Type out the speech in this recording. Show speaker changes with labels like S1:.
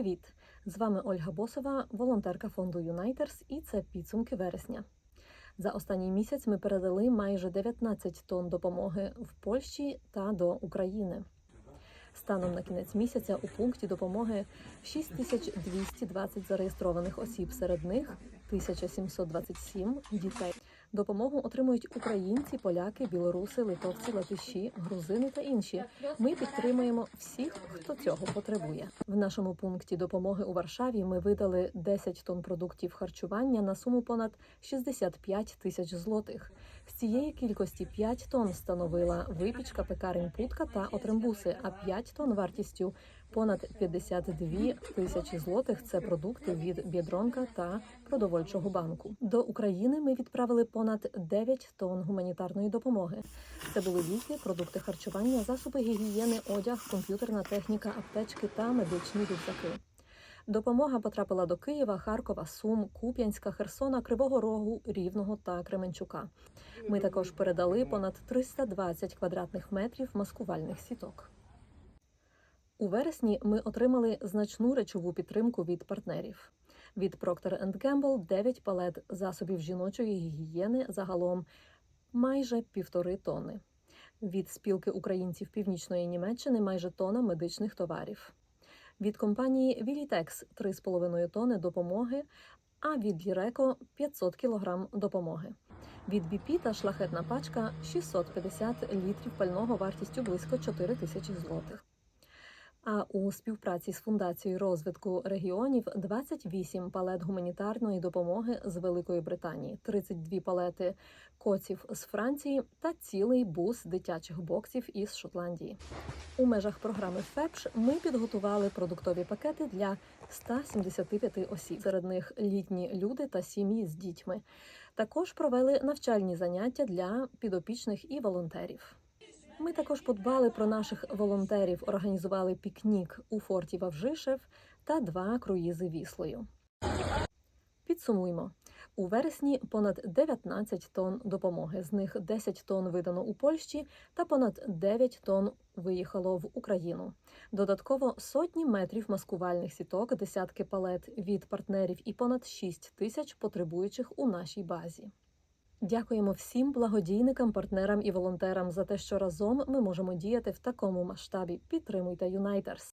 S1: Привіт! З вами Ольга Босова, волонтерка фонду Юнайтерс, і це підсумки вересня. За останній місяць ми передали майже 19 тонн допомоги в Польщі та до України. Станом на кінець місяця у пункті допомоги 6220 зареєстрованих осіб, серед них 1727 дітей. Допомогу отримують українці, поляки, білоруси, литовці, латиші, грузини та інші. Ми підтримуємо всіх, хто цього потребує. В нашому пункті допомоги у Варшаві ми видали 10 тонн продуктів харчування на суму понад 65 тисяч злотих. З цієї кількості 5 тонн становила випічка, пекарень путка та отрембуси, а 5 тонн вартістю понад 52 тисячі злотих. Це продукти від Бєдронка та продовольчого банку. До України ми відправили понад 9 тонн гуманітарної допомоги. Це були ліки, продукти харчування, засоби гігієни, одяг, комп'ютерна техніка, аптечки та медичні рюкзаки. Допомога потрапила до Києва, Харкова, Сум, Куп'янська, Херсона, Кривого Рогу, Рівного та Кременчука. Ми також передали понад 320 квадратних метрів маскувальних сіток. У вересні ми отримали значну речову підтримку від партнерів. Від Procter Gamble 9 палет засобів жіночої гігієни загалом майже півтори тонни. Від спілки українців Північної Німеччини майже тона медичних товарів. Від компанії Вілітекс 3,5 тонни допомоги, а від Ліреко 500 кг допомоги. Від BP та шлахетна пачка 650 літрів пального вартістю близько 4 тисячі злотих. А у співпраці з фундацією розвитку регіонів 28 палет гуманітарної допомоги з Великої Британії, 32 палети коців з Франції та цілий бус дитячих боксів із Шотландії. У межах програми ФЕПШ ми підготували продуктові пакети для 175 осіб. Серед них літні люди та сім'ї з дітьми. Також провели навчальні заняття для підопічних і волонтерів. Ми також подбали про наших волонтерів, організували пікнік у форті Вавжишев та два круїзи віслою. Підсумуємо. У вересні понад 19 тонн допомоги. З них 10 тонн видано у Польщі та понад 9 тонн виїхало в Україну. Додатково сотні метрів маскувальних сіток, десятки палет від партнерів і понад 6 тисяч потребуючих у нашій базі. Дякуємо всім благодійникам, партнерам і волонтерам за те, що разом ми можемо діяти в такому масштабі. Підтримуйте Юнайтерс.